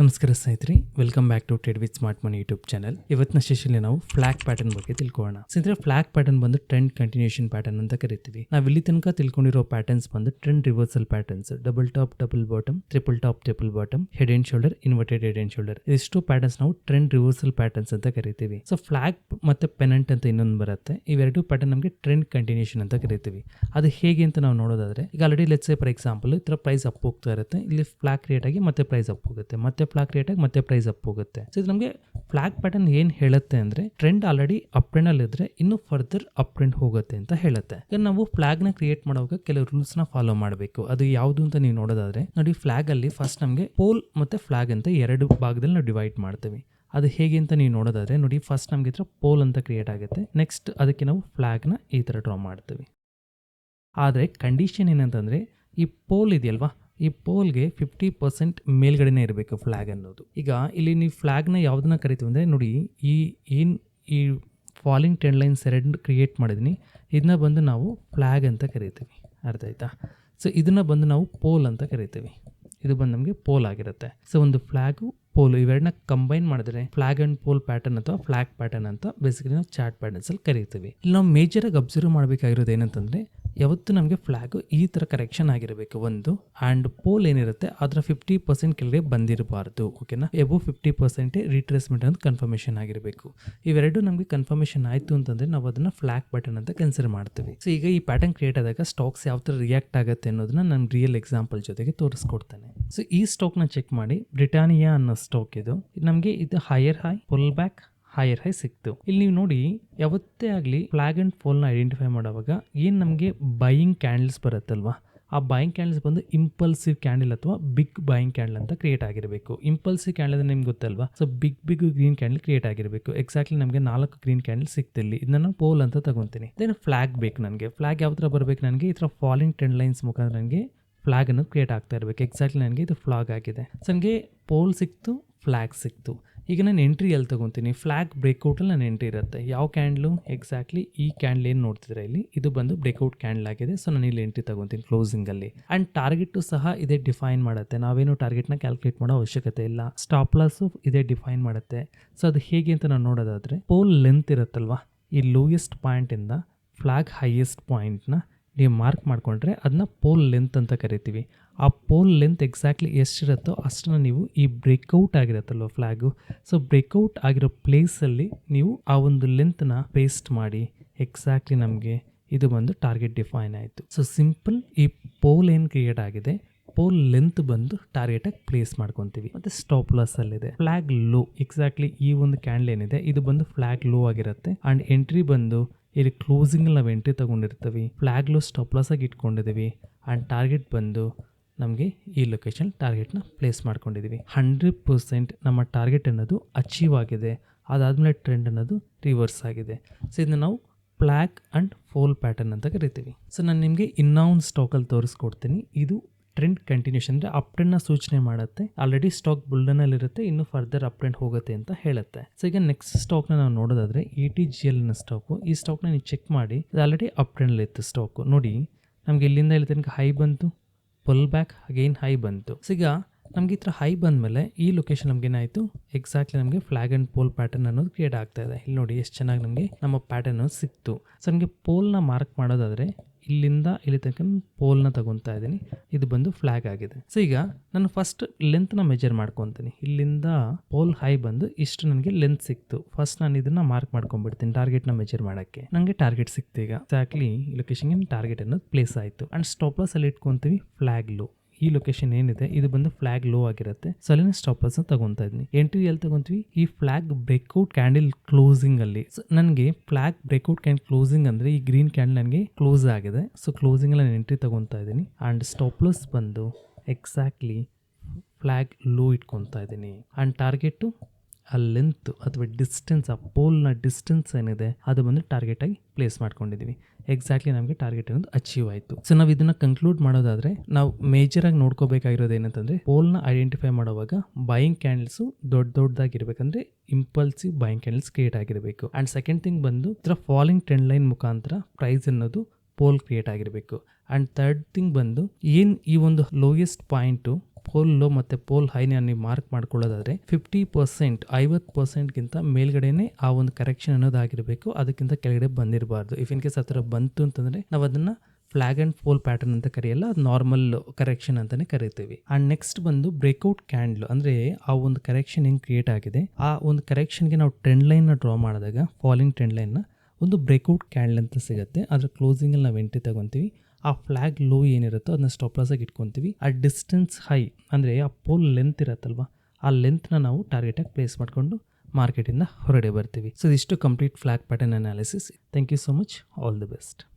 ನಮಸ್ಕಾರ ಸ್ನೇಹಿತರೆ welcome back to Trade with Smart Money YouTube channel ಇವತ್ತಿನ ಸೆಷನ್ ನಾವು ಫ್ಲಾಗ್ ಪ್ಯಾಟರ್ನ್ ಬಗ್ಗೆ ತಿಳ್ಕೊಳ್ಳೋಣ. ಸ್ನೇಹಿತರೆ ಫ್ಲಾಗ್ ಪ್ಯಾಟರ್ನ್ ಬಂದು ಟ್ರೆಂಡ್ ಕಂಟಿನ್ಯೂಷನ್ ಪ್ಯಾಟರ್ನ್ ಅಂತ ಕರಿತೀವಿ. ನಾವು ಇಲ್ಲಿ ತನಕ ತಿಳ್ಕೊಂಡಿರೋ ಪ್ಯಾಟರ್ನ್ಸ್ ಬಂದು trend reversal patterns double top double bottom triple top triple bottom head and shoulder inverted head and shoulder ಇಷ್ಟು ಪ್ಯಾಟರ್ನ್ಸ್ ನಾವು ಟ್ರೆಂಡ್ ರಿವರ್ಸಲ್ ಪ್ಯಾಟರ್ನ್ಸ್ ಅಂತ ಕರಿತೀವಿ. ಸೊ ಫ್ಲಾಗ್ ಮತ್ತೆ ಪೆನೆಂಟ್ ಅಂತ ಇನ್ನೊಂದು ಬರುತ್ತೆ. ಇವೆರಡು ಪ್ಯಾಟರ್ನ್ ನಮಗೆ ಟ್ರೆಂಡ್ ಕಂಟಿನ್ಯೂಷನ್ ಅಂತ ಕರಿತೀವಿ. ಅದು ಹೇಗೆ ಅಂತ ನಾವು ನೋಡೋದಾದ್ರೆ, ಈಗ ಆಲ್ರೆಡಿ ಲೆಟ್ಸ್ ಫಾರ್ ಎಕ್ಸಾಂಪಲ್ ಈ ಪ್ರೈಸ್ ಅಪ್ ಹೋಗ್ತಾ ಇರುತ್ತೆ. ಇಲ್ಲಿ ಫ್ಲಾಗ್ ಕ್ರಿಯೇಟ್ ಆಗಿ ಮತ್ತೆ ಪ್ರೈಸ್ ಅಪ್ ಹೋಗುತ್ತೆ. ಮತ್ತೆ ಫ್ಲಾಗ್ ಕ್ರಿಯೇಟ್ ಆಗಿ ಮತ್ತೆ ಪ್ರೈಸ್ ಅಪ್ ಹೋಗುತ್ತೆ. ಸೊ ಇದು ನಮಗೆ ಫ್ಲಾಗ್ ಪ್ಯಾಟರ್ನ್ ಏನು ಹೇಳುತ್ತೆ ಅಂದ್ರೆ ಟ್ರೆಂಡ್ ಆಲ್ರೆಡಿ ಅಪ್ ಟ್ರೆಂಡ್ ಅಲ್ಲಿ ಇದ್ರೆ ಇನ್ನು ಫರ್ದರ್ ಅಪ್ ಟ್ರೆಂಡ್ ಹೋಗುತ್ತೆ ಅಂತ ಹೇಳುತ್ತೆ. ಈಗ ನಾವು ಫ್ಲಾಗ್ನ ಕ್ರಿಯೇಟ್ ಮಾಡುವಾಗ ಕೆಲವು ರೂಲ್ಸ್ನ ಫಾಲೋ ಮಾಡಬೇಕು. ಅದು ಯಾವುದು ಅಂತ ನೀವು ನೋಡೋದಾದ್ರೆ ನೋಡಿ ಫ್ಲಾಗ್ ಅಲ್ಲಿ ಫಸ್ಟ್ ನಮಗೆ ಪೋಲ್ ಮತ್ತೆ ಫ್ಲಾಗ್ ಅಂತ ಎರಡು ಭಾಗದಲ್ಲಿ ನಾವು ಡಿವೈಡ್ ಮಾಡ್ತೀವಿ. ಅದು ಹೇಗೆ ಅಂತ ನೀವು ನೋಡೋದಾದ್ರೆ ನೋಡಿ ಫಸ್ಟ್ ನಮಗೆ ಹತ್ರ ಪೋಲ್ ಅಂತ ಕ್ರಿಯೇಟ್ ಆಗುತ್ತೆ. ನೆಕ್ಸ್ಟ್ ಅದಕ್ಕೆ ನಾವು ಫ್ಲಾಗ್ನ ಈ ಥರ ಡ್ರಾ ಮಾಡ್ತೀವಿ. ಆದರೆ ಕಂಡೀಷನ್ ಏನಂತಂದರೆ ಈ ಪೋಲ್ ಇದೆಯಲ್ವಾ? ಈ ಪೋಲ್ಗೆ ಫಿಫ್ಟಿ ಪರ್ಸೆಂಟ್ ಮೇಲ್ಗಡೆನೇ ಇರಬೇಕು ಫ್ಲ್ಯಾಗ್ ಅನ್ನೋದು. ಈಗ ಇಲ್ಲಿ ನೀವು ಫ್ಲ್ಯಾಗ್ನ ಯಾವುದನ್ನ ಕರಿತೀವಿ ಅಂದರೆ ನೋಡಿ, ಈ ಏನು ಈ ಫಾಲಿಂಗ್ ಟೆನ್ ಲೈನ್ಸ್ ಎರಡು ಕ್ರಿಯೇಟ್ ಮಾಡಿದ್ದೀನಿ ಇದನ್ನ ಬಂದು ನಾವು ಫ್ಲ್ಯಾಗ್ ಅಂತ ಕರಿತೀವಿ. ಅರ್ಥ ಆಯ್ತಾ? ಸೊ ಇದನ್ನು ಬಂದು ನಾವು ಪೋಲ್ ಅಂತ ಕರಿತೀವಿ. ಇದು ಬಂದು ನಮಗೆ ಪೋಲ್ ಆಗಿರುತ್ತೆ. ಸೊ ಒಂದು ಫ್ಲ್ಯಾಗು ಪೋಲ್ ಇವೆರಡನ್ನ ಕಂಬೈನ್ ಮಾಡಿದ್ರೆ ಫ್ಲಾಗ್ ಅಂಡ್ ಪೋಲ್ ಪ್ಯಾಟರ್ನ್ ಅಥವಾ ಫ್ಲಾಗ್ ಪ್ಯಾಟರ್ನ್ ಅಂತ ಬೇಸಿಕಲಿ ನಾವು ಚಾರ್ಟ್ ಪ್ಯಾಟರ್ನ್ಸಲ್ಲಿ ಕರಿತೀವಿ. ಇಲ್ಲಿ ನಾವು ಮೇಜರಾಗಿ ಅಬ್ಸರ್ವ್ ಮಾಡಬೇಕಾಗಿರೋದು ಏನಂತಂದ್ರೆ ಯಾವತ್ತು ನಮಗೆ ಫ್ಲ್ಯಾಗು ಈ ಥರ ಕರೆಕ್ಷನ್ ಆಗಿರಬೇಕು. ಒಂದು ಆ್ಯಂಡ್ ಪೋಲ್ ಏನಿರುತ್ತೆ, ಅದರ ಫಿಫ್ಟಿ ಪರ್ಸೆಂಟ್ ಕೆಳಗೆ ಬಂದಿರಬಾರ್ದು ಓಕೆನಾ ಎಬೋ ಫಿಫ್ಟಿ ಪರ್ಸೆಂಟೇ ರಿಟ್ರೇಸ್ಮೆಂಟ್ ಅಂತ ಕನ್ಫರ್ಮೇಷನ್ ಆಗಿರಬೇಕು. ಇವೆರಡು ನಮಗೆ ಕನ್ಫರ್ಮೇಷನ್ ಆಯಿತು ಅಂತಂದರೆ ನಾವು ಅದನ್ನು ಫ್ಲ್ಯಾಗ್ ಬಟನ್ ಅಂತ ಕನ್ಸಿಡರ್ ಮಾಡ್ತೀವಿ. ಸೊ ಈಗ ಈ ಪ್ಯಾಟರ್ನ್ ಕ್ರಿಯೇಟ್ ಆದಾಗ ಸ್ಟಾಕ್ಸ್ ಯಾವ ಥರ ರಿಯಾಕ್ಟ್ ಆಗುತ್ತೆ ಅನ್ನೋದನ್ನ ನಾನು ರಿಯಲ್ ಎಕ್ಸಾಂಪಲ್ ಜೊತೆಗೆ ತೋರಿಸ್ಕೊಡ್ತೇನೆ. ಸೊ ಈ ಸ್ಟಾಕ್ನ ಚೆಕ್ ಮಾಡಿ ಬ್ರಿಟಾನಿಯಾ ಅನ್ನೋ ಸ್ಟಾಕ್ ಇದು, ನಮಗೆ ಇದು higher high pull back higher high ಸಿಕ್ತು. ಇಲ್ಲಿ ನೀವು ನೋಡಿ, ಯಾವತ್ತೇ ಆಗಲಿ ಫ್ಲಾಗ್ ಆ್ಯಂಡ್ ಫೋಲ್ನ ಐಡೆಂಟಿಫೈ ಮಾಡುವಾಗ ಏನು ನಮಗೆ ಬೈಯಿಂಗ್ ಕ್ಯಾಂಡಲ್ಸ್ ಬರುತ್ತಲ್ವಾ? ಆ ಬೈಯಿಂಗ್ ಕ್ಯಾಂಡಲ್ಸ್ ಬಂದು ಇಂಪಲ್ಸಿವ್ ಕ್ಯಾಂಡಲ್ ಅಥವಾ ಬಿಗ್ ಬೈಯಿಂಗ್ ಕ್ಯಾಂಡಲ್ ಅಂತ ಕ್ರಿಯೇಟ್ ಆಗಿರಬೇಕು. ಇಂಪಲ್ಸಿವ್ ಕ್ಯಾಂಡಲ್ ಅಂದ್ರೆ ನಿಮ್ಗೆ ಗೊತ್ತಲ್ವಾ? So big big green candle create ಆಗಿರಬೇಕು. ಎಕ್ಸಾಕ್ಟ್ಲಿ ನಮಗೆ ನಾಲ್ಕು ಗ್ರೀನ್ ಕ್ಯಾಂಡಲ್ ಸಿಕ್ತಿಲ್ಲಿ ಇದನ್ನ ನಾನು ಪೋಲ್ ಅಂತ ತಗೊಂತೀನಿ. ದೆನ್ ಫ್ಲಾಗ್ ಬೇಕು ನನಗೆ. ಫ್ಲಾಗ್ ಯಾವ ಥರ ಬರಬೇಕು ನನಗೆ? ಈ ಥರ ಫಾಲಿಂಗ್ ಟ್ರೆಂಡ್ ಲೈನ್ಸ್ ಮುಖಾಂತರ ನನಗೆ ಫ್ಲಾಗ್ ಅನ್ನು ಕ್ರಿಯೇಟ್ ಆಗ್ತಾ ಇರಬೇಕು. ಎಕ್ಸಾಕ್ಟ್ಲಿ ನನಗೆ ಇದು ಫ್ಲಾಗ್ ಆಗಿದೆ. ಸೊ ನನಗೆ ಪೋಲ್ ಸಿಕ್ತು ಫ್ಲಾಗ್ ಸಿಕ್ತು. ಈಗ ನಾನು ಎಂಟ್ರಿ ಎಲ್ಲಿ ತೊಗೊತೀನಿ. ಫ್ಲಾಗ್ ಬ್ರೇಕೌಟಲ್ಲಿ ನನ್ನ ಎಂಟ್ರಿ ಇರುತ್ತೆ. ಯಾವ ಕ್ಯಾಂಡ್ಲು ಎಕ್ಸಾಕ್ಟ್ಲಿ ಈ ಕ್ಯಾಂಡ್ಲ್ ಏನು ನೋಡ್ತಿದ್ರೆ ಇಲ್ಲಿ? ಇದು ಬಂದು ಬ್ರೇಕೌಟ್ ಕ್ಯಾಂಡಲ್ ಆಗಿದೆ. ಸೊ ನಾನು ಇಲ್ಲಿ ಎಂಟ್ರಿ ತಗೊತೀನಿ ಕ್ಲೋಸಿಂಗಲ್ಲಿ ಆ್ಯಂಡ್ ಟಾರ್ಗೆಟು ಸಹ ಇದೇ ಡಿಫೈನ್ ಮಾಡುತ್ತೆ. ನಾವೇನು ಟಾರ್ಗೆಟ್ನ ಕ್ಯಾಲ್ಕುಲೇಟ್ ಮಾಡೋ ಅವಶ್ಯಕತೆ ಇಲ್ಲ. ಸ್ಟಾಪ್ ಲಾಸು ಇದೇ ಡಿಫೈನ್ ಮಾಡುತ್ತೆ. ಸೊ ಅದು ಹೇಗೆ ಅಂತ ನಾನು ನೋಡೋದಾದರೆ ಪೋಲ್ ಲೆಂತ್ ಇರುತ್ತಲ್ವಾ? ಈ ಲೋಯೆಸ್ಟ್ ಪಾಯಿಂಟಿಂದ ಫ್ಲಾಗ್ ಹೈಯೆಸ್ಟ್ ಪಾಯಿಂಟ್ನ ನೀವು ಮಾರ್ಕ್ ಮಾಡಿಕೊಂಡ್ರೆ ಅದನ್ನ ಪೋಲ್ ಲೆಂತ್ ಅಂತ ಕರಿತೀವಿ. ಆ ಪೋಲ್ ಲೆಂತ್ ಎಕ್ಸಾಕ್ಟ್ಲಿ ಎಷ್ಟಿರುತ್ತೋ ಅಷ್ಟನ್ನ ನೀವು ಈ ಬ್ರೇಕ್ಔಟ್ ಆಗಿರುತ್ತಲ್ವ ಫ್ಲ್ಯಾಗು ಸೊ ಬ್ರೇಕ್ಔಟ್ ಆಗಿರೋ ಪ್ಲೇಸಲ್ಲಿ ನೀವು ಆ ಒಂದು ಲೆಂತ್ನ ಪೇಸ್ಟ್ ಮಾಡಿ ಎಕ್ಸಾಕ್ಟ್ಲಿ ನಮಗೆ ಇದು ಬಂದು ಟಾರ್ಗೆಟ್ ಡಿಫೈನ್ ಆಯಿತು. ಸೊ ಸಿಂಪಲ್ ಈ ಪೋಲ್ ಏನು ಕ್ರಿಯೇಟ್ ಆಗಿದೆ? ಪೋಲ್ ಲೆಂತ್ ಬಂದು ಟಾರ್ಗೆಟಾಗಿ ಪ್ಲೇಸ್ ಮಾಡ್ಕೊತೀವಿ. ಮತ್ತು ಸ್ಟಾಪ್ ಲಾಸ್ ಅಲ್ಲಿದೆ. ಫ್ಲಾಗ್ ಲೋ ಎಕ್ಸಾಕ್ಟ್ಲಿ ಈ ಒಂದು ಕ್ಯಾಂಡಲ್ ಏನಿದೆ, ಇದು ಬಂದು ಫ್ಲಾಗ್ ಲೋ ಆಗಿರುತ್ತೆ. ಆ್ಯಂಡ್ ಎಂಟ್ರಿ ಬಂದು ಇಲ್ಲಿ ಕ್ಲೋಸಿಂಗಲ್ಲಿ ನಾವು ಎಂಟ್ರಿ ತೊಗೊಂಡಿರ್ತೀವಿ. ಫ್ಲಾಗ್ ಲೋ ಸ್ಟಾಪ್ ಲಾಸ್ ಆಗಿ ಇಟ್ಕೊಂಡಿದ್ದೀವಿ ಆ್ಯಂಡ್ ಟಾರ್ಗೆಟ್ ಬಂದು ನಮಗೆ ಈ ಲೊಕೇಶನ್ ಟಾರ್ಗೆಟ್ನ ಪ್ಲೇಸ್ ಮಾಡ್ಕೊಂಡಿದ್ದೀವಿ ಹಂಡ್ರೆಡ್ ಪರ್ಸೆಂಟ್ ನಮ್ಮ ಟಾರ್ಗೆಟ್ ಅನ್ನೋದು ಅಚೀವ್ ಆಗಿದೆ. ಅದಾದಮೇಲೆ ಟ್ರೆಂಡ್ ಅನ್ನೋದು ರಿವರ್ಸ್ ಆಗಿದೆ. ಸೊ ಇದನ್ನ ನಾವು ಫ್ಲಾಗ್ ಆ್ಯಂಡ್ ಫೋಲ್ ಪ್ಯಾಟರ್ನ್ ಅಂತ ಕರಿತೀವಿ. ಸೊ ನಾನು ನಿಮಗೆ ಇನ್ನೊಂದು ಸ್ಟಾಕಲ್ಲಿ ತೋರಿಸ್ಕೊಡ್ತೀನಿ. ಇದು ಟ್ರೆಂಡ್ ಕಂಟಿನ್ಯೂಷನ್ ಅಂದರೆ ಅಪ್ ಟ್ರೆಂಡ್ನ ಸೂಚನೆ ಮಾಡುತ್ತೆ. ಆಲ್ರೆಡಿ ಸ್ಟಾಕ್ ಬುಲ್ಡನಲ್ಲಿ ಇರುತ್ತೆ ಇನ್ನು ಫರ್ದರ್ ಅಪ್ ಟ್ರೆಂಡ್ ಹೋಗುತ್ತೆ ಅಂತ ಹೇಳುತ್ತೆ. ಸೊ ಈಗ ನೆಕ್ಸ್ಟ್ ಸ್ಟಾಕ್ನ ನಾವು ನೋಡೋದಾದ್ರೆ ಇ ಟಿ ಜಿ ಎಲ್ನ ಸ್ಟಾಕು ಈ ಸ್ಟಾಕ್ನ ನೀವು ಚೆಕ್ ಮಾಡಿ ಆಲ್ರೆಡಿ ಅಪ್ ಟ್ರೆಂಡಲ್ಲಿ ಇತ್ತು ಸ್ಟಾಕು ನೋಡಿ, ನಮಗೆ ಇಲ್ಲಿಂದ ಇಲ್ಲಿ ತನಕ ಹೈ ಬಂತು ಪುಲ್ ಬ್ಯಾಕ್ ಅಗೈನ್ ಹೈ ಬಂತು. ಸೊ ಈಗ ನಮಗೆ ಈ ಥರ ಹೈ ಬಂದಮೇಲೆ ಈ ಲೊಕೇಶನ್ ನಮ್ಗೆ ಏನಾಯಿತು? ಎಕ್ಸಾಕ್ಟ್ಲಿ ನಮಗೆ ಫ್ಲಾಗ್ ಆ್ಯಂಡ್ ಪೋಲ್ ಪ್ಯಾಟರ್ನ್ ಅನ್ನೋದು ಕ್ರಿಯೇಟ್ ಆಗ್ತಾ ಇದೆ. ಇಲ್ಲಿ ನೋಡಿ, ಎಷ್ಟು ಚೆನ್ನಾಗಿ ನಮಗೆ ನಮ್ಮ ಪ್ಯಾಟರ್ನ್ ಸಿಕ್ತು. ಸೊ ನಮಗೆ ಪೋಲ್ನ ಮಾರ್ಕ್ ಮಾಡೋದಾದರೆ ಇಲ್ಲಿಂದ ಇಲ್ಲಿ ತನಕ ಪೋಲ್ನ ತಗೊತಾ ಇದ್ದೀನಿ. ಇದು ಬಂದು ಫ್ಲಾಗ್ ಆಗಿದೆ. ಸೊ ಈಗ ನಾನು ಫಸ್ಟ್ ಲೆಂತ್ನ ಮೆಜರ್ ಮಾಡ್ಕೊತೀನಿ. ಇಲ್ಲಿಂದ ಪೋಲ್ ಹೈ ಬಂದು ಇಷ್ಟು ನನಗೆ ಲೆಂತ್ ಸಿಕ್ತು. ಫಸ್ಟ್ ನಾನು ಇದನ್ನ ಮಾರ್ಕ್ ಮಾಡ್ಕೊಂಡ್ಬಿಡ್ತೀನಿ ಟಾರ್ಗೆಟ್ನ ಮೆಜರ್ ಮಾಡೋಕ್ಕೆ. ನನಗೆ ಟಾರ್ಗೆಟ್ ಸಿಕ್ತು ಈಗ. ಎಕ್ಸಾಕ್ಟ್ಲಿ ಲೊಕೇಶನ್ಗೆ ಟಾರ್ಗೆಟ್ ಅನ್ನೋದು ಪ್ಲೇಸ್ ಆಯಿತು. ಆ್ಯಂಡ್ ಸ್ಟಾಪ್ ಲಾಸ್ ಅಲ್ಲಿ ಇಟ್ಕೊತೀವಿ ಫ್ಲಾಗ್ ಲೋ ಈ ಲೊಕೇಶನ್ ಏನಿದೆ, ಇದು ಬಂದು ಫ್ಲಾಗ್ ಲೋ ಆಗಿರುತ್ತೆ. ಸೊ ಅಲ್ಲಿನ ಸ್ಟಾಪರ್ಸ್ ತಗೊಂತಾ ಇದ್ದೀನಿ ಎಂಟ್ರಿ ಎಲ್ಲಿ ತಗೊಂತೀವಿ? ಈ ಫ್ಲಾಗ್ ಬ್ರೇಕ್ಔಟ್ ಕ್ಯಾಂಡಲ್ ಕ್ಲೋಸಿಂಗ್ ಅಲ್ಲಿ. ನನಗೆ ಫ್ಲಾಗ್ ಬ್ರೇಕ್ಔಟ್ ಕ್ಯಾಂಡಲ್ ಕ್ಲೋಸಿಂಗ್ ಅಂದ್ರೆ ಈ ಗ್ರೀನ್ ಕ್ಯಾಂಡಲ್ ನನಗೆ ಕ್ಲೋಸ್ ಆಗಿದೆ. ಸೊ ಕ್ಲೋಸಿಂಗ್ ಅಲ್ಲಿ ನಾನು ಎಂಟ್ರಿ ತಗೊಂತಾ ಇದ್ದೀನಿ. ಆ್ಯಂಡ್ ಸ್ಟಾಪ್ಲಸ್ ಬಂದು ಎಕ್ಸಾಕ್ಟ್ಲಿ ಫ್ಲಾಗ್ ಲೋ ಇಟ್ಕೊತಾ ಇದ್ದೀನಿ. ಆ್ಯಂಡ್ ಟಾರ್ಗೆಟು ಆ ಲೆಂತ್ ಅಥವಾ ಡಿಸ್ಟೆನ್ಸ್ ಆ ಪೋಲ್ನ ಡಿಸ್ಟೆನ್ಸ್ ಏನಿದೆ, ಅದು ಬಂದು ಟಾರ್ಗೆಟಾಗಿ ಪ್ಲೇಸ್ ಮಾಡ್ಕೊಂಡಿದ್ದೀವಿ ಎಕ್ಸಾಕ್ಟ್ಲಿ ನಮಗೆ ಟಾರ್ಗೆಟ್ ಅನ್ನೋದು ಅಚೀವ್ ಆಯಿತು. ಸೊ ನಾವು ಇದನ್ನು ಕನ್ಕ್ಲೂಡ್ ಮಾಡೋದಾದರೆ, ನಾವು ಮೇಜರಾಗಿ ನೋಡ್ಕೋಬೇಕಾಗಿರೋದು ಏನಂತಂದರೆ ಪೋಲ್ನ ಐಡೆಂಟಿಫೈ ಮಾಡುವಾಗ ಬೈಯಿಂಗ್ ಕ್ಯಾಂಡಲ್ಸು ದೊಡ್ಡ ದೊಡ್ಡದಾಗಿರ್ಬೇಕಂದ್ರೆ ಇಂಪಲ್ಸಿವ್ ಬೈಯಿಂಗ್ ಕ್ಯಾಂಡಲ್ಸ್ ಕ್ರಿಯೇಟ್ ಆಗಿರಬೇಕು. ಆ್ಯಂಡ್ ಸೆಕೆಂಡ್ ಥಿಂಗ್ ಬಂದು, ಇದರ ಫಾಲಿಂಗ್ ಟ್ರೆಂಡ್ ಲೈನ್ ಮುಖಾಂತರ ಪ್ರೈಸ್ ಅನ್ನೋದು ಪೋಲ್ ಕ್ರಿಯೇಟ್ ಆಗಿರಬೇಕು. ಆ್ಯಂಡ್ ಥರ್ಡ್ ಥಿಂಗ್ ಬಂದು ಏನು ಈ ಒಂದು ಲೋಯೆಸ್ಟ್ ಪಾಯಿಂಟು ಪೋಲ್ ಲೋ ಮತ್ತು ಪೋಲ್ ಹೈನ ನೀವು ಮಾರ್ಕ್ ಮಾಡ್ಕೊಳ್ಳೋದಾದರೆ ಫಿಫ್ಟಿ ಪರ್ಸೆಂಟ್ ಐವತ್ತು ಪರ್ಸೆಂಟ್ಗಿಂತ ಮೇಲ್ಗಡೆನೇ ಆ ಒಂದು ಕರೆಕ್ಷನ್ ಅನ್ನೋದಾಗಿರಬೇಕು. ಅದಕ್ಕಿಂತ ಕೆಳಗಡೆ ಬಂದಿರಬಾರ್ದು. ಇಫ್ ಇನ್ ಕೇಸ್ ಆ ಥರ ಬಂತು ಅಂತಂದರೆ, ನಾವು ಅದನ್ನು ಫ್ಲಾಗ್ ಆ್ಯಂಡ್ ಪೋಲ್ ಪ್ಯಾಟರ್ನ್ ಅಂತ ಕರೆಯಲ್ಲ ನಾರ್ಮಲ್ ಕರೆಕ್ಷನ್ ಅಂತಲೇ ಕರಿತೀವಿ. ಆ್ಯಂಡ್ ನೆಕ್ಸ್ಟ್ ಬಂದು ಬ್ರೇಕ್ಔಟ್ ಕ್ಯಾಂಡ್ಲು ಅಂದರೆ ಆ ಒಂದು ಕರೆಕ್ಷನ್ ಹೆಂಗೆ ಕ್ರಿಯೇಟ್ ಆಗಿದೆ, ಆ ಒಂದು ಕರೆಕ್ಷನ್ಗೆ ನಾವು ಟ್ರೆಂಡ್ ಲೈನ್ನ ಡ್ರಾ ಮಾಡಿದಾಗ ಫಾಲಿಂಗ್ ಟ್ರೆಂಡ್ ಲೈನ್ನ ಒಂದು ಬ್ರೇಕ್ಔಟ್ ಕ್ಯಾಂಡಲ್ ಅಂತ ಸಿಗುತ್ತೆ. ಅದರ ಕ್ಲೋಸಿಂಗಲ್ಲಿ ನಾವು ಎಂಟ್ರಿ ತಗೊತೀವಿ. ಆ ಫ್ಲ್ಯಾಗ್ ಲೋ ಏನಿರುತ್ತೋ ಅದನ್ನ ಸ್ಟಾಪ್ಲಾಸಾಗಿ ಇಟ್ಕೊತೀವಿ. ಆ ಡಿಸ್ಟೆನ್ಸ್ ಹೈ, ಅಂದರೆ ಆ ಪೋಲ್ ಲೆಂತ್ ಇರುತ್ತಲ್ವ, ಆ ಲೆಂತ್ನ ನಾವು ಟಾರ್ಗೆಟಾಗಿ ಪ್ಲೇಸ್ ಮಾಡಿಕೊಂಡು ಮಾರ್ಕೆಟಿಂದ ಹೊರಡೆ ಬರ್ತೀವಿ. ಸೊ ಇದಿಷ್ಟು complete flag pattern analysis. Thank you so much. All the best.